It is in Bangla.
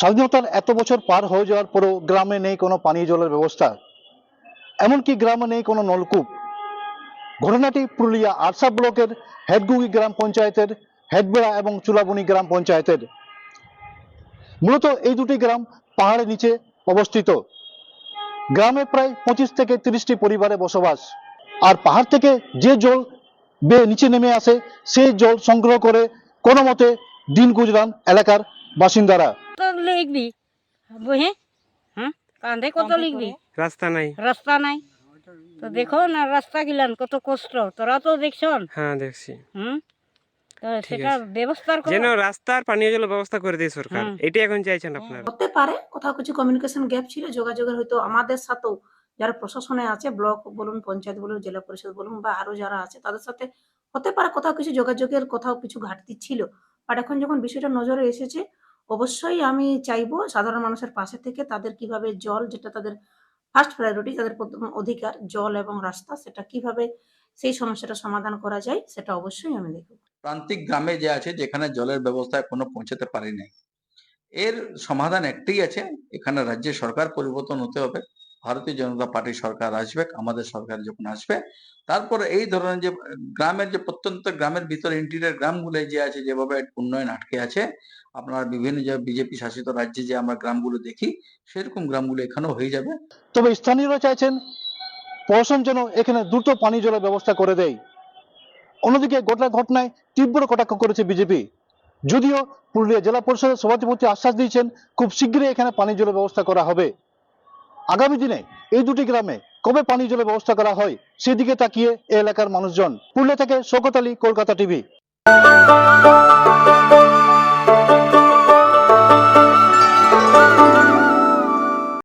স্বাধীনতার এত বছর পার হয়ে যাওয়ার পরেও গ্রামে নেই কোনো পানীয় জলের ব্যবস্থা, এমনকি গ্রামে নেই কোনো নলকূপ। ঘটনাটি পুরুলিয়া আরসা ব্লকের হেডগুগি গ্রাম পঞ্চায়েতের, হেডবেড়া এবং চুলাবনি গ্রাম পঞ্চায়েতের। মূলত এই দুটি গ্রাম পাহাড়ের নিচে অবস্থিত। গ্রামে প্রায় পঁচিশ থেকে তিরিশটি পরিবারে বসবাস। আর পাহাড় থেকে যে জল বেয়ে নিচে নেমে আসে সেই জল সংগ্রহ করে কোনো মতে দিন গুজরান এলাকার বাসিন্দারা। লিখবি বহে হ্যাঁ? কাঁধে কত লিখবি? রাস্তা নাই। রাস্তা নাই? তো দেখো না রাস্তা গিলান কত কষ্ট। তোরা তো দেখছন? হ্যাঁ দেখছি। হুম? সেটা যেন রাস্তার পানীয় জলের ব্যবস্থা করে দেয় সরকার। এখন চাইছেন আপনারা। হতে পারে কোথাও কিছু কমিউনিকেশন গ্যাপ ছিল যোগাযোগের হয়তো আমাদের সাথেও যারা প্রশাসনে আছে ব্লক বলুন পঞ্চায়েত বলুন জেলা পরিষদ বলুন বা আরও যারা আছে তাদের সাথে হতে পারে কোথাও কিছু যোগাযোগের কোথাও কিছু ঘাটতি ছিল। বাট এখন যখন বিষয়টা নজরে এসেছে অবশ্যই আমি চাইব সাধারণ মানুষের পাশে থেকে তাদের কীভাবে জল যেটা তাদের ফার্স্ট প্রায়োরিটি তাদের প্রথম অধিকার, জল এবং রাস্তা, সেটা কীভাবে সেই সমস্যাটা সমাধান করা যায়, সেটা অবশ্যই আমি দেখব। প্রান্তিক গ্রামে যে আছে, যেখানে জলের ব্যবস্থা এখনও পৌঁছাতে পারি নাই এর সমাধান একটাই আছে, এখানে রাজ্যের সরকার পরিবর্তন হতে হবে। ভারতীয় জনতা পার্টি সরকার আসবে, আমাদের সরকার যখন আসবে, তারপরে এই ধরনের যে গ্রামের যে প্রত্যন্ত গ্রামের ভিতরে ইন্টিরিয়ার গ্রামগুলো যে আছে, যেভাবে উন্নয়ন আটকে আছে, আপনার বিভিন্ন যে বিজেপি শাসিত রাজ্যে যে আমরা গ্রামগুলো দেখি, সেরকম গ্রামগুলো এখানেও হয়ে যাবে। তবে স্থানীয়রা চাইছেন প্রশাসন যেন এখানে দ্রুত পানি জলের ব্যবস্থা করে দেয়। অন্যদিকে গোটা ঘটনায় তীব্র কটাক্ষ করেছে বিজেপি। যদিও পুরুলিয়া জেলা পরিষদের সভাধিপতি আশ্বাস দিয়েছেন, খুব শীঘ্রই এখানে পানি জলের ব্যবস্থা করা হবে। আগামী দিনে এই দুটি গ্রামে কবে পানি জলের ব্যবস্থা করা হয়, সেদিকে তাকিয়ে এলাকার মানুষজন। পুরুলিয়া থেকে শোকত আলী, কলকাতা টিভি।